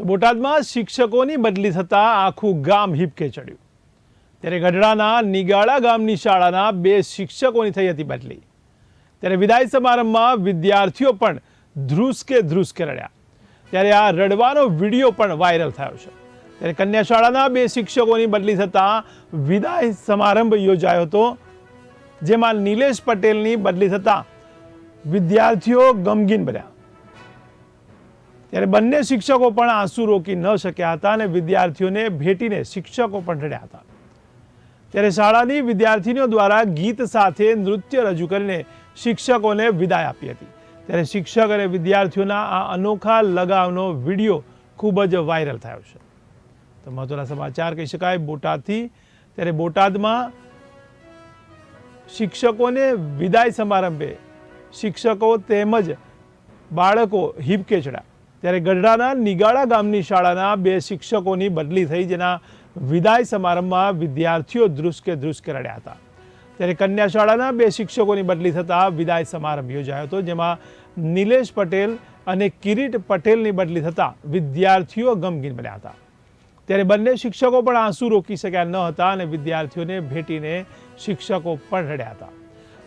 તો બોટાદમાં શિક્ષકોની બદલી થતાં આખું ગામ હિપકે ચડ્યું. ત્યારે ગઢડાના નિગાળા ગામની શાળાના બે શિક્ષકોની થઈ હતી બદલી. ત્યારે વિદાય સમારંભમાં વિદ્યાર્થીઓ પણ ધ્રુસકે ધ્રુસકે રડ્યા. ત્યારે આ રડવાનો વીડિયો પણ વાયરલ થયો છે. ત્યારે કન્યા શાળાના બે શિક્ષકોની બદલી થતાં વિદાય સમારંભ યોજાયો હતો, જેમાં નિલેશ પટેલની બદલી થતાં વિદ્યાર્થીઓ ગમગીન બન્યા. ત્યારે બંને શિક્ષકો પણ આંસુ રોકી ન શક્યા હતા અને વિદ્યાર્થીઓને ભેટીને શિક્ષકો પણ રડ્યા હતા. ત્યારે શાળાની વિદ્યાર્થીનીઓ દ્વારા ગીત સાથે નૃત્ય રજૂ કરીને શિક્ષકોને વિદાય આપી હતી. ત્યારે શિક્ષક અને વિદ્યાર્થીઓના આ અનોખા લગાવનો વીડિયો ખૂબ જ વાયરલ થયો છે. તો મહત્વના સમાચાર કહી શકાય, બોટાદથી ત્યારે બોટાદમાં શિક્ષકોને વિદાય સમારંભે શિક્ષકો તેમજ બાળકો હિપકે ચડ્યા. ત્યારે ગઢડાના નિગાળા ગામની શાળાના બે શિક્ષકોની બદલી થઈ, જેના વિદાય સમારંભમાં વિદ્યાર્થીઓ ધ્રુસકે ધ્રુસકે રડ્યા હતા. ત્યારે કન્યા શાળાના બે શિક્ષકોની બદલી થતાં વિદાય સમારંભ યોજાયો હતો, જેમાં નિલેશ પટેલ અને કિરીટ પટેલની બદલી થતાં વિદ્યાર્થીઓ ગમગીન બન્યા હતા. ત્યારે બંને શિક્ષકો પણ આંસુ રોકી શક્યા ન હતા અને વિદ્યાર્થીઓને ભેટીને શિક્ષકો પણ રડ્યા હતા.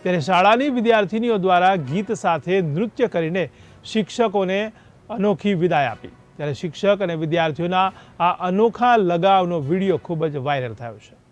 ત્યારે શાળાની વિદ્યાર્થીનીઓ દ્વારા ગીત સાથે નૃત્ય કરીને શિક્ષકોને અનોખી વિદાય આપી. ત્યારે શિક્ષક અને વિદ્યાર્થીઓના આ અનોખા લગાવનો વીડિયો ખૂબ જ વાયરલ થયો છે.